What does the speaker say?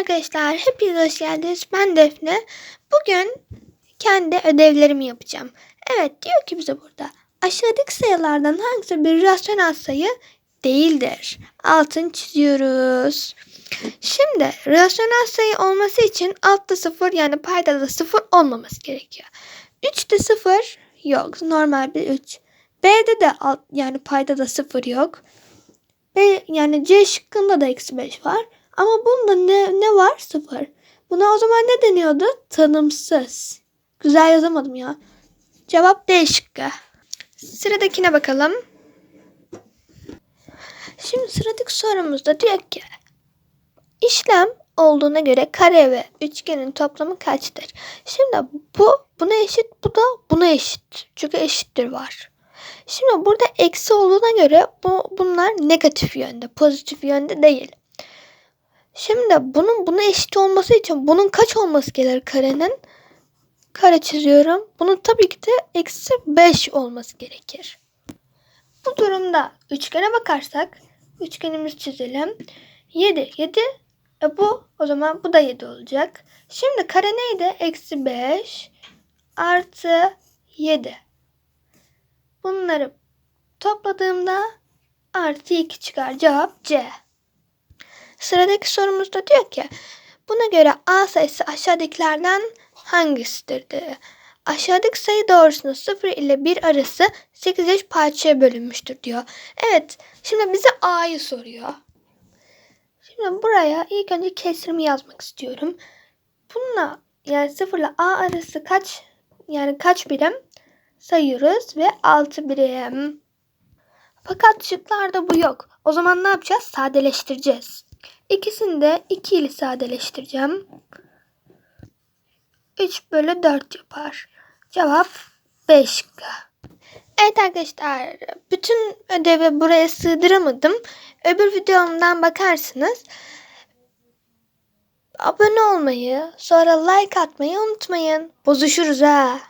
arkadaşlar, hepiniz hoş geldiniz. Ben Defne. Bugün kendi ödevlerimi yapacağım. Evet, diyor ki bize burada. Aşağıdaki sayılardan hangisi bir rasyonel sayı değildir? Altın çiziyoruz. Şimdi rasyonel sayı olması için altta sıfır yani paydada sıfır olmaması gerekiyor. 3'te sıfır yok. Normal bir 3. B'de de alt, yani paydada sıfır yok. B, yani C şıkkında da eksi 5 var. Ama bunda ne, ne var? Sıfır. Buna o zaman ne deniyordu? Tanımsız. Güzel yazamadım ya. Cevap D şıkkı. Sıradakine bakalım. Şimdi sıradaki sorumuzda diyor ki işlem olduğuna göre kare ve üçgenin toplamı kaçtır? Şimdi bu buna eşit, bu da buna eşit. Çünkü eşittir var. Şimdi burada eksi olduğuna göre bu bunlar negatif yönde, pozitif yönde değil. Şimdi bunun buna eşit olması için bunun kaç olması gelir karenin? Kare çiziyorum. Bunun tabii ki de eksi 5 olması gerekir. Bu durumda üçgene bakarsak üçgenimizi çizelim. 7, 7 e bu o zaman bu da 7 olacak. Şimdi kare neydi? Eksi 5 artı 7. Bunları topladığımda artı 2 çıkar. Cevap C. Sıradaki sorumuzda diyor ki buna göre A sayısı aşağıdakilerden hangisidir diye. Aşağıdaki sayı doğrusunda 0 ile 1 arası 8 eş parçaya bölünmüştür diyor. Evet şimdi bize A'yı soruyor. Şimdi buraya ilk önce kesrimi yazmak istiyorum. Bununla yani 0 ile A arası kaç yani kaç birim sayıyoruz ve 6 birim. Fakat şıklarda bu yok. O zaman ne yapacağız? Sadeleştireceğiz. İkisini de 2 ile sadeleştireceğim. 3 bölü 4 yapar. Cevap 5. Evet arkadaşlar bütün ödevi buraya sığdıramadım. Öbür videomdan bakarsınız. Abone olmayı, sonra like atmayı unutmayın. Bozuşuruz ha.